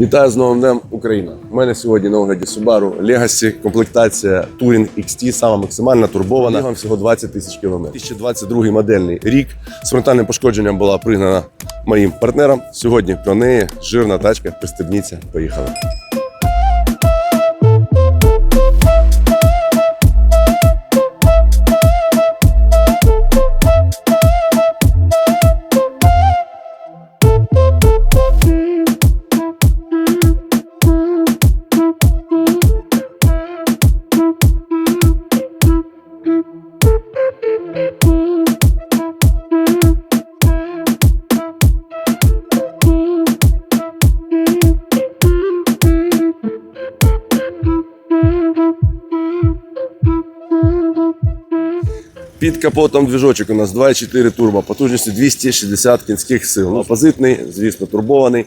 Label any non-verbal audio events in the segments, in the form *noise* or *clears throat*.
Вітаю з новим днем Україна. У мене сьогодні на огляді Subaru Legacy, комплектація Touring XT, сама максимальна турбована. Бігом всього 20 тисяч кілометрів. 2022 модельний рік. З фронтальним пошкодженням була пригнана моїм партнером. Сьогодні про неї жирна тачка. Пристебніться, поїхали. Під капотом движочок у нас 2,4 турбо, потужністю 260 кінських сил. Ну, Опозитний, звісно, турбований.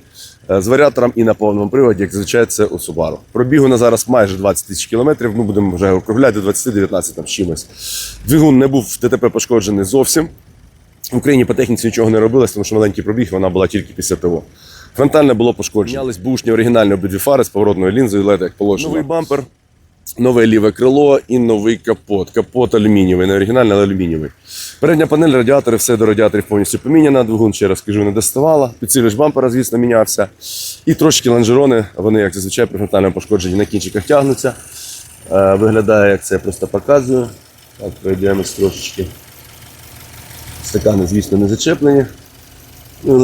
е, З варіатором і на повному приводі, як зазвичай це у Subaru. Пробігу на зараз майже 20 тисяч кілометрів. Ми будемо вже округляти 20-19 там чимось. Двигун не був в ДТП пошкоджений зовсім. В Україні по техніці нічого не робилось, тому що маленький пробіг, вона була тільки після того. Фронтальне було пошкоджено. Мінялись бушні оригінальні обидві фари з поворотною лінзою, LED, як положено. Новий бампер, нове ліве крило і новий капот. Капот алюмінієвий, не оригінальний, але алюмінієвий. Передня панель, радіатори, все до радіаторів повністю поміняно. Двигун, ще раз кажу, не доставала. Підсилювач бампера, звісно, мінявся. І трошки лонжерони, вони, як зазвичай, при фронтальному пошкодженні на кінчиках тягнуться. Е, Виглядає, як це я просто показую. Так, пройдемось трошечки. Стакани, звісно, не зачеплені. Ну, і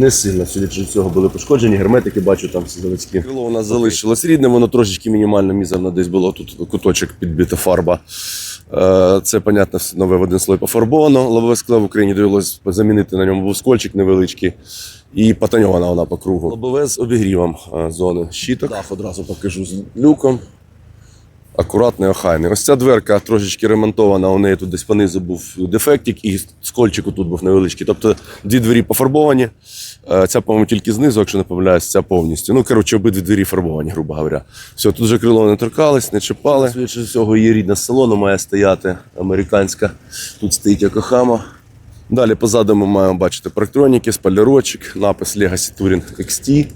не сильно, судячи з цього, були пошкоджені. Герметики бачу там всі заводські. Крило у нас залишилось рідне, воно трошечки мінімально мізерно десь було тут куточок підбита фарба. Е, Це, понятно, нове в один слой пофарбовано. Лобове скло в Україні довелось замінити на ньому був скольчик невеличкий. І потоньована вона по кругу. Лобове з обігрівом е, зони щиток. Дах одразу покажу з люком. Акуратний, охайний. Ось ця дверка трошечки ремонтована, у неї тут десь понизу був дефектик, і скольчик тут був невеличкий. Тобто дві двері пофарбовані. Е, Ця, по-моєму, тільки знизу, якщо не помиляюсь, ця повністю. Ну, коротше, обидві двері фарбовані, грубо говоря. Все, тут вже крило не торкались, не чіпали. Швидше всього, її рідна салону має стояти американська. Тут стоїть Йокохама. Далі позаду ми маємо бачити парктроніки, спойлерочок, напис Legacy Touring XT.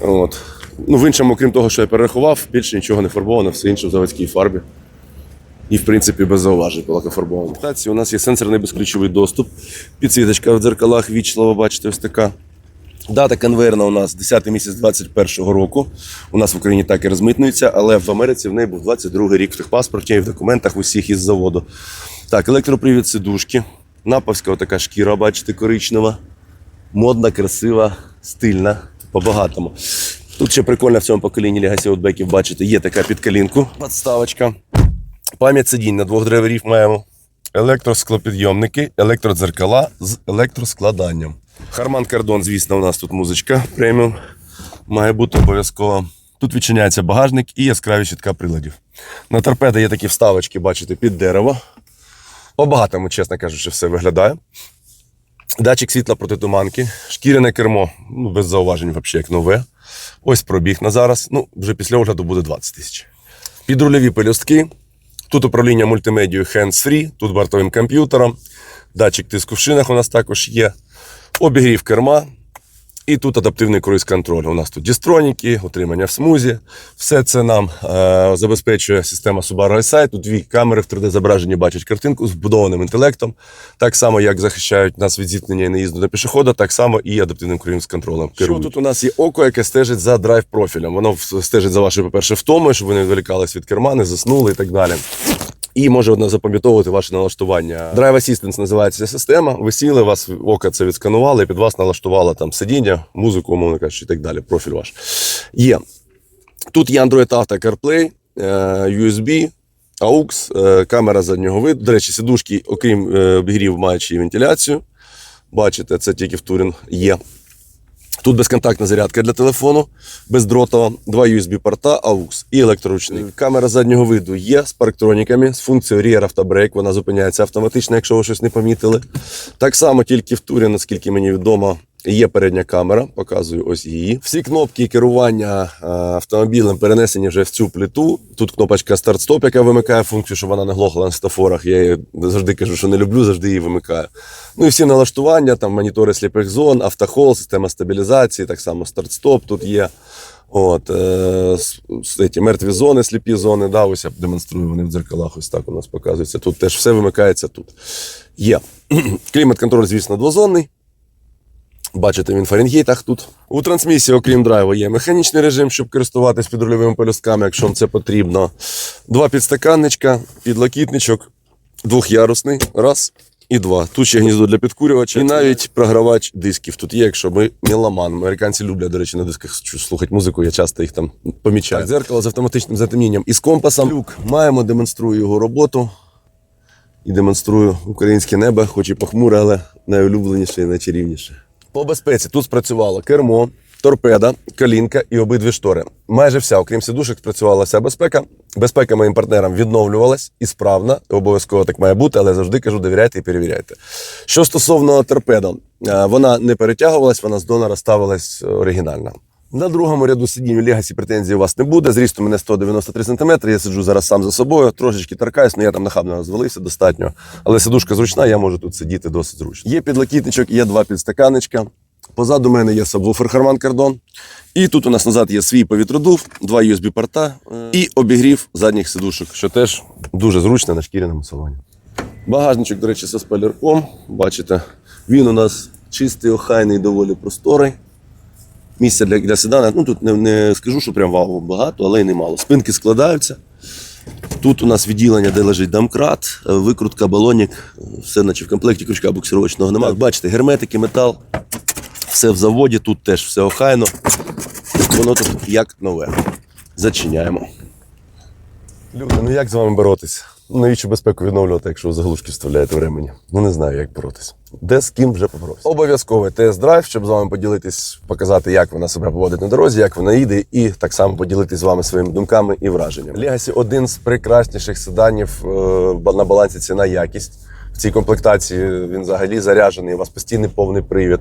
От. Ну, в іншому, крім того, що я перерахував, більше нічого не фарбовано, все інше в заводській фарбі. І, в принципі, без зауважень була фарбована. В у нас є сенсорний безключовий доступ. Підсвіточка в дзеркалах вічлива, бачите, ось така. Дата конвейерна у нас 10 місяць 21 року. У нас в Україні так і розмитнюється, але в Америці в неї був 22 рік в техпаспорті і в документах усіх із заводу. Так, електропривід сидушки. Наповська така шкіра, бачите, коричнева. Модна, красива, стильна, по-багатому. Тут ще прикольно в цьому поколінні Legacy Outbackів, бачите, є така під калінку. Подставочка. Пам'ять сидінь на двох драйверів маємо. Електросклопідйомники, електродзеркала з електроскладанням. Харман Кардон, звісно, у нас тут музичка преміум. Має бути обов'язково. Тут відчиняється багажник і яскраві щитка приладів. На торпеди є такі вставочки, бачите, під дерево. По-багатому, чесно кажучи, все виглядає. Датчик світла проти туманки, шкіряне кермо, ну, без зауважень, взагалі, як нове. Ось пробіг на зараз. Ну, вже після огляду буде 20 тисяч. Підрульові пелюстки. Тут управління мультимедією hands-free, тут бортовим комп'ютером. Датчик тиску в шинах у нас також є. Обігрів керма. І тут адаптивний круїз-контроль. У нас тут дістроніки, отримання в смузі. Все це нам е, забезпечує система Subaru EyeSight. Тут дві камери в 3D-зображенні бачать картинку з вбудованим інтелектом. Так само, як захищають нас від зіткнення і наїзду на пішохода, так само і адаптивним круїз-контролем. Що тут у нас є око, яке стежить за драйв-профілем. Воно стежить за вашою, по-перше, втомою, щоб ви не відволікались від керма, не заснули і так далі. І може одне запам'ятовувати ваше налаштування. Drive Assistance називається система. Ви сіли, вас око це відсканували, і під вас налаштувало там сидіння, музику, умовно кажучи, і так далі. Профіль ваш. Є. Тут є Android Auto CarPlay, е, USB, AUX, е, камера заднього виду. До речі, сидушки, окрім е, обігрів, мають й вентиляцію. Бачите, це тільки в Турін є. Тут безконтактна зарядка для телефону, бездротова, два USB-порта, AUX і електроручник. Камера заднього виду є з парктроніками, з функцією Rear Auto Brake, вона зупиняється автоматично, якщо ви щось не помітили. Так само тільки в турі, наскільки мені відомо, Є передня камера, показую ось її. Всі кнопки керування е, автомобілем перенесені вже в цю плиту. Тут кнопочка старт-стоп, яка вимикає функцію, щоб вона не глохла на стафорах. Я її завжди кажу, що не люблю, завжди її вимикаю. Ну і всі налаштування, там монітори сліпих зон, автохол, система стабілізації, так само старт-стоп тут є. От, е, ці мертві зони, сліпі зони, да, ось я демонструю, вони в дзеркалах ось так у нас показується. Тут теж все вимикається тут. Є. *clears throat* Клімат-контроль, звісно, двозонний. Бачите, він в Фаренгейтах тут. У трансмісії, окрім драйву, є механічний режим, щоб користуватись підрульовими пелюстками, якщо вам це потрібно. Два підстаканничка, підлокітничок, двохярусний, раз і два. Тут ще гніздо для підкурювача. І навіть програвач дисків тут є, якщо ми меломан. Американці люблять, до речі, на дисках слухати музику, я часто їх там помічаю. Так, дзеркало з автоматичним затемнінням і з компасом. Люк маємо, демонструю його роботу. І демонструю українське небо, хоч і похмуре, але найулюбленіше і найчарівніше. По безпеці тут спрацювало кермо, торпеда, колінка і обидві штори. Майже вся, окрім сідушок, спрацювала вся безпека. Безпека моїм партнерам відновлювалась і справна. Обов'язково так має бути, але завжди кажу, довіряйте і перевіряйте. Що стосовно торпеда, е, вона не перетягувалась, вона з донора ставилась оригінальна. На другому ряду сидінь у Легасі претензій у вас не буде. Зріст у мене 193 см. Я сиджу зараз сам за собою, трошечки торкаюсь, але я там нахабно розвалився достатньо. Але сидушка зручна, я можу тут сидіти досить зручно. Є підлокітничок, є два підстаканичка. Позаду мене є сабвуфер Harman Kardon. І тут у нас назад є свій повітродув, два USB-порта і обігрів задніх сидушок, що теж дуже зручно на шкіряному салоні. Багажничок, до речі, зі спойлерком. Бачите, він у нас чистий, охайний, доволі просторий. Місця для, для седана. Ну тут не, не скажу, що прям вау багато, але й немало. Спинки складаються. Тут у нас відділення, де лежить домкрат, викрутка, балонік, все наче в комплекті крючка буксировочного немає. Бачите, герметики, метал, все в заводі, тут теж все охайно. Воно тут як нове. Зачиняємо. Люди, ну як з вами боротись? Навіщо безпеку відновлювати, якщо ви заглушки вставляєте в ремені? Ну не знаю, як боротись. Де з ким вже поборовся. Обов'язковий тест-драйв, щоб з вами поділитись, показати, як вона себе поводить на дорозі, як вона їде, і так само поділитись з вами своїми думками і враженнями. Legacy – один з прекрасніших седанів е, на балансі ціна якість. В цій комплектації він взагалі заряджений, у вас постійний повний привід.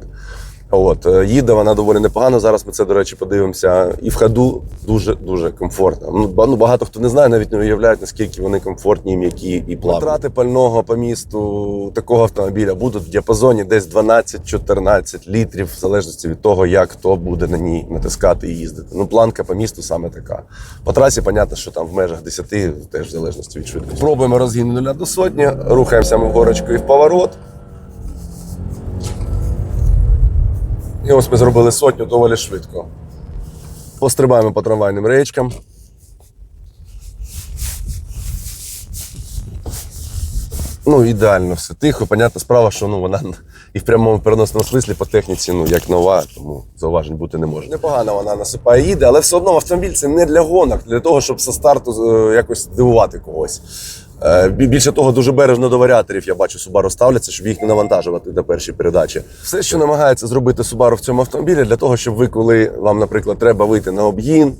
От е, їде вона доволі непогано. Зараз ми це, до речі, подивимося. І в ходу дуже дуже комфортно. Ну, ну, багато хто не знає, навіть не уявляють, наскільки вони комфортні, м'які і плавні. Витрати пального по місту такого автомобіля будуть в діапазоні десь 12-14 літрів, в залежності від того, як хто буде на ній натискати і їздити. Ну, планка по місту саме така. По трасі, понятно, що там в межах 10, теж в залежності від швидкості. Пробуємо розгін нуля до сотні, рухаємося ми в горочку і в поворот. І ось ми зробили сотню доволі швидко. Пострибаємо по трамвайним речкам. Ну, ідеально все тихо. Понятна справа, що ну, вона і в прямому переносному смислі по техніці, ну, як нова, тому зауважень бути не може. Непогано вона насипає їде, але все одно автомобіль це не для гонок, для того, щоб со старту е, якось дивувати когось. Е, бі- Більше того, дуже бережно до варіаторів я бачу, Subaru ставляться, щоб їх не навантажувати до перші передачі. Все, що намагається зробити Subaru в цьому автомобілі, для того, щоб ви, коли вам, наприклад, треба вийти на об'їн,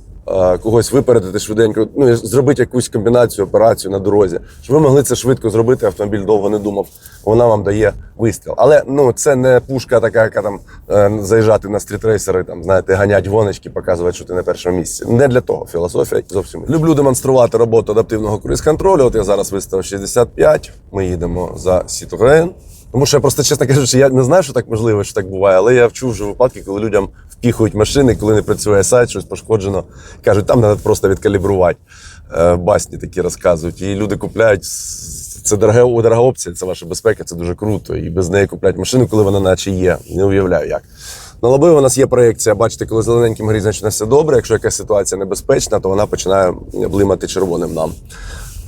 когось випередити швиденько, ну зробити якусь комбінацію, операцію на дорозі, щоб ви могли це швидко зробити. Автомобіль довго не думав. Вона вам дає вистріл. Але ну це не пушка, така, яка там е, заїжджати на стрітрейсери, там знаєте, ганять гоночки, показувати, що ти на першому місці. Не для того. Філософія зовсім. Люблю демонструвати роботу адаптивного круїз-контролю. От я зараз виставив 65. Ми їдемо за Citroën. Тому що я просто, чесно кажучи, я не знаю, що так можливо, що так буває, але я вчув вже випадки, коли людям впіхують машини, коли не працює сайт, щось пошкоджено. Кажуть, там треба просто відкалібрувати. Е, Басні такі розказують. І люди купляють. Це дорога, дорога опція, це ваша безпека, це дуже круто. І без неї купляють машину, коли вона наче є. Не уявляю як. На лобові у нас є проєкція. Бачите, коли зелененьким горить, значить все добре. Якщо якась ситуація небезпечна, то вона починає блимати червоним нам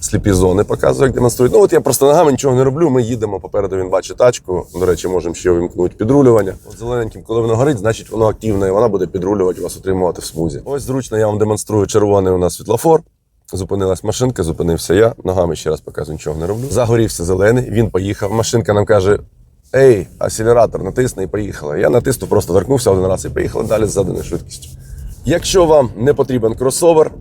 сліпі зони показує, як демонструють. Ну от я просто ногами нічого не роблю. Ми їдемо. Попереду він бачить тачку. До речі, можемо ще увімкнути підрулювання. От зелененьким, коли воно горить, значить воно активне, і вона буде підрулювати вас, утримувати в смузі. Ось зручно, я вам демонструю червоний у нас світлофор. Зупинилась машинка, зупинився я. Ногами ще раз показую, нічого не роблю. Загорівся зелений, він поїхав. Машинка нам каже: Ей, акселератор, натисни і поїхала. Я натиснув, просто торкнувся один раз і поїхали далі з заданою швидкістю. Якщо вам не потрібен кросовер,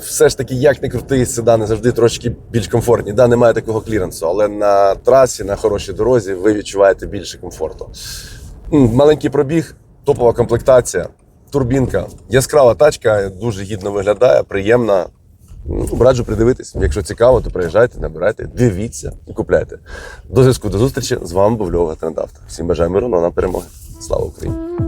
все ж таки, як не крутий, седани завжди трошки більш комфортні. Да, немає такого кліренсу, але на трасі, на хорошій дорозі ви відчуваєте більше комфорту. Маленький пробіг, топова комплектація, турбінка, яскрава тачка, дуже гідно виглядає, приємна. Ну, раджу придивитись. Якщо цікаво, то приїжджайте, набирайте, дивіться і купляйте. До зв'язку, до зустрічі. З вами був Льова Трендавто. Всім бажаю миру, ну, а нам перемоги. Слава Україні!